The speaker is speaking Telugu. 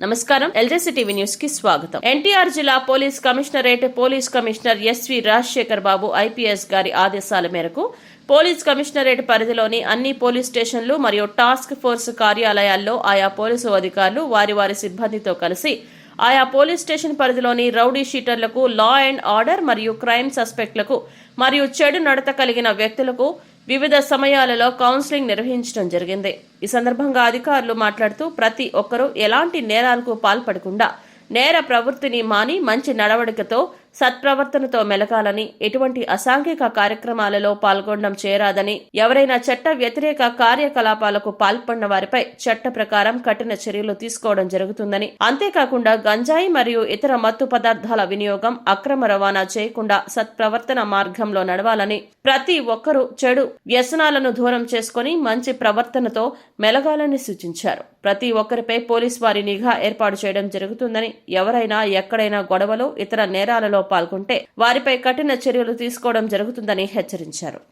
నమస్కారం. ఎల్జేసీ టీవీ న్యూస్కి స్వాగతం. ఎన్టీఆర్ జిల్లా police commissionerate police commissioner S V Rajasekhar Babu IPS గారి ఆదేశాల మేరకు పోలీస్ కమిషనరేట్ పరిధిలోని అన్ని పోలీస్ స్టేషన్లు మరియు టాస్క్ ఫోర్స్ కార్యాలయాల్లో ఆయా పోలీసు అధికారులు వారి వారి సిబ్బందితో కలిసి ఆయా పోలీస్ స్టేషన్ పరిధిలోని రౌడీ షీటర్లకు లా అండ్ ఆర్డర్ మరియు క్రైమ్ సస్పెక్ట్లకు మరియు చెడు నడత కలిగిన వ్యక్తులకు వివిధ సమయాలలో కౌన్సిలింగ్ నిర్వహించడం జరిగింది. ఈ సందర్భంగా అధికారులు మాట్లాడుతూ ప్రతి ఒక్కరూ ఎలాంటి నేరాలకు పాల్పడకుండా నేర ప్రవృత్తిని మాని మంచి నడవడికతో సత్ప్రవర్తనతో మెలగాలని ఎటువంటి అసాంఘిక కార్యక్రమాలలో పాల్గొనడం చేరాదని ఎవరైనా చట్ట వ్యతిరేక కార్యకలాపాలకు పాల్పడిన వారిపై చట్ట ప్రకారం కఠిన చర్యలు తీసుకోవడం జరుగుతుందని అంతేకాకుండా గంజాయి మరియు ఇతర మత్తు పదార్థాల వినియోగం అక్రమ రవాణా చేయకుండా సత్ప్రవర్తన మార్గంలో నడవాలని ప్రతి ఒక్కరూ చెడు వ్యసనాలను దూరం చేసుకుని మంచి ప్రవర్తనతో మెలగాలని సూచించారు. ప్రతి ఒక్కరిపై పోలీస్ వారి నిఘా ఏర్పాటు చేయడం జరుగుతుందని ఎవరైనా ఎక్కడైనా గొడవలు ఇతర నేరాలలో పాల్గొంటే వారిపై కఠిన చర్యలు తీసుకోవడం జరుగుతుందని హెచ్చరించారు